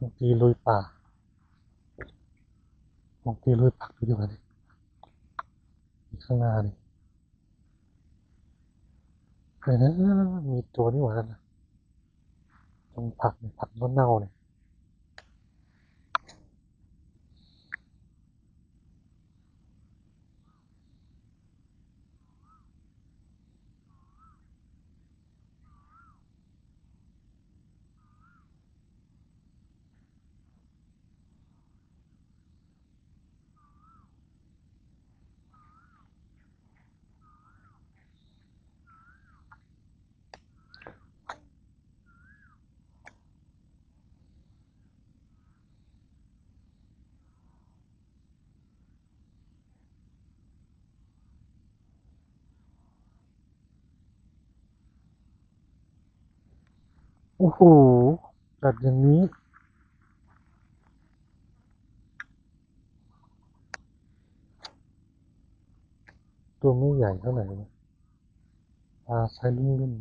บางทีลุยป่าบางทีลุยผักดูดีกว่านี่ข้างหน้านี่เฮ้ยนะมีตัวนี่หว่านะตรงผักเนี่ยผักเน่าเนี่ย โอ้โหกัดอย่างนี้ ตัวไม่ใหญ่เท่าไหร่นะปลาไซส์รุ่น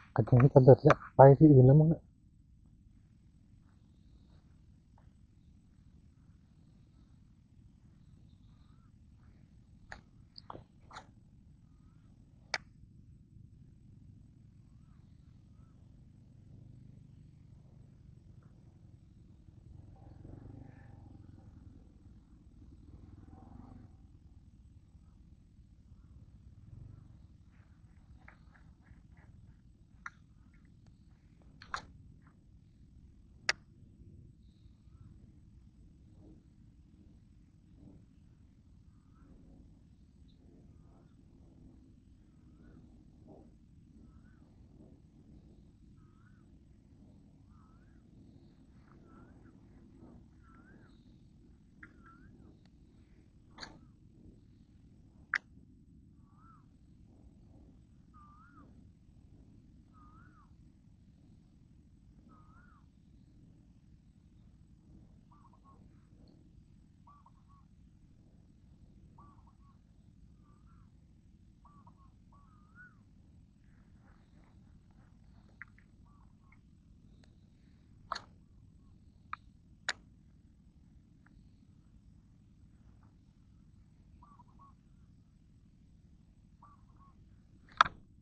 ๆกัดอย่างนี้กันเด็ดแล้วไปที่อื่นแล้วมั้งเนี่ย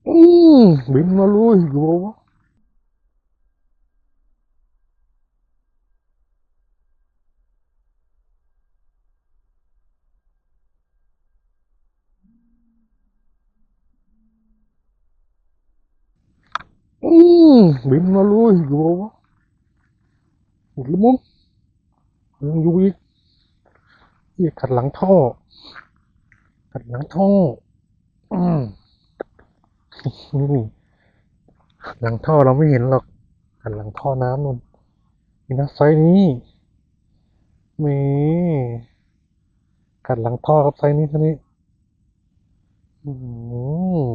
อืม บินมาลุยอยู่วะอืมบินมาลุยอยู่วะหมดแล้วมั้งยังอยู่อีกเหียขัดหลังท่อขัดหลังท่ออืม หลังท่อเราไม่เห็นหรอกหันหลังท่อน้ำนู่นนี่นะไซส์นี้มีกัดหลังท่อครับไซส์นี้เท่านี้อืม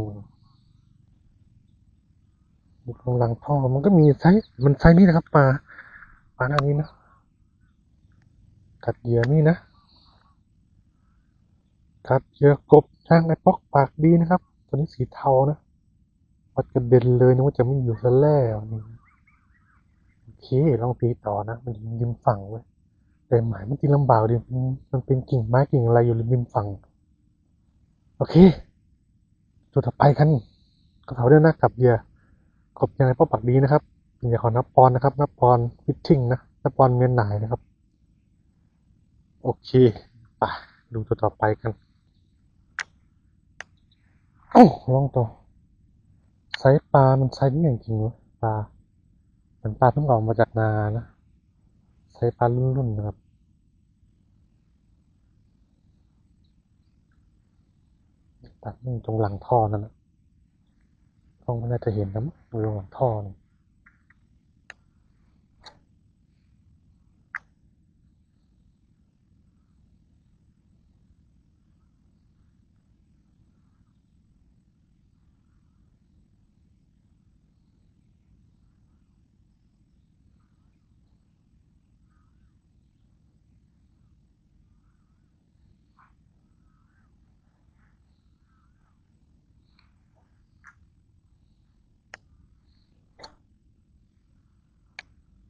อยู่ตรงหลังท่อมันก็มีไซส์มันไซส์นี้นะครับปลาปลาหน้านี้นะกัดเหยื่อนี่นะกัดเหยื่อกบช่างไอ้ปอกปากดีนะครับ ตัวนี้สีเทานะ วัดกระเด็นเลยนึกว่าจะไม่อยู่ซะแล้วนี่โอเคลองตีต่อนะ มันยู่ริมฝั่งเว้ยแต่หมายมันตีลำบากดิมันมันเป็นกิ่งไม้กิ่งอะไรอยู่ริมฝั่ง โอเคตัวต่อไปกันก็เท่าเดิมนะกับเหยื่อกบยังไงป้อปักดีนะครับเป็นเหยื่อของนับปอนนะครับ นับปอนฟิชชิ่งนะนับปอนเมียนหนายนะครับ โอเคไปดูตัวต่อไปกัน โอ้ลองต่อ ไซส์ปลา มันไซส์นี้อย่างจริงวะปลาเหมือนปลาเพิ่งออกมาจากนานะไซส์ปลารุ่นๆนะครับตัดตรงหลังท่อนั่นนะท้องน่าจะเห็นนะมั้งตรงหลังท่อนี่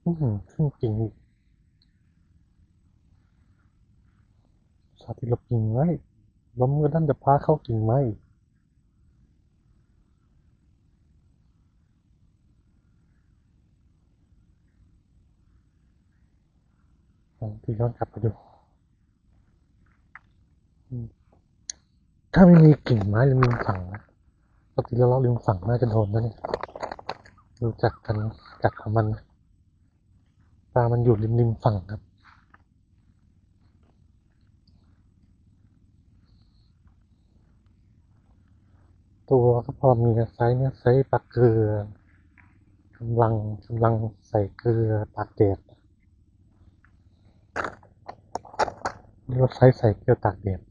อื้อหือขึ้นกิ่งสาธิตหลบกิ่งไว้ล้มก็ด้านจะพาเข้ากิ่งไม้อีกลองพี่ย้อนกลับไปดู ถ้าไม่มีกิ่งไม้ริมฝั่งนะปกติแล้วเราริมฝั่งน่าจะโดนนะเนี่ยรู้จักกันจักของมันนะ ปลามันอยู่ริมริมฝั่งครับ ตัวก็พอมีไซส์เนี่ยไซส์ปลาเกลือกำลังกำลังใส่เกลือตากแดดเรียกว่าไซส์ใส่เกลือตากแดด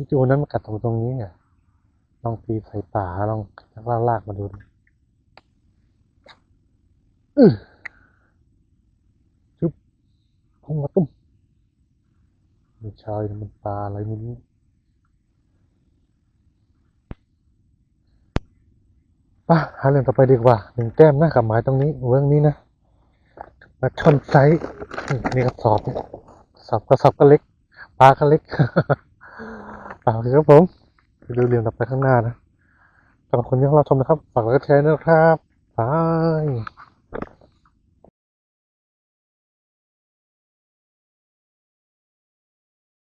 ที่จูนั้นมันกัดตรงตรงนี้ไงลองตีใส่ป่าลองลากลากๆมาดูดิอื้อชึบพุ่งมาตุ้มไม่ใช่มันปลาอะไรไม่รู้ป่ะหาเรื่องต่อไปดีกว่าหนึ่งแต้มน้ากับหมายตรงนี้เรื่องนี้นะปลาช่อนไซส์นี่กระสอบกระสอบกระสอบก็เล็ก ปลาก็เล็ก เปล่าเลยครับผมดูเรียงต่อไปข้างหน้านะสำหรับคนที่เราชมนะครับ ฝากกดแชร์นะครับบาย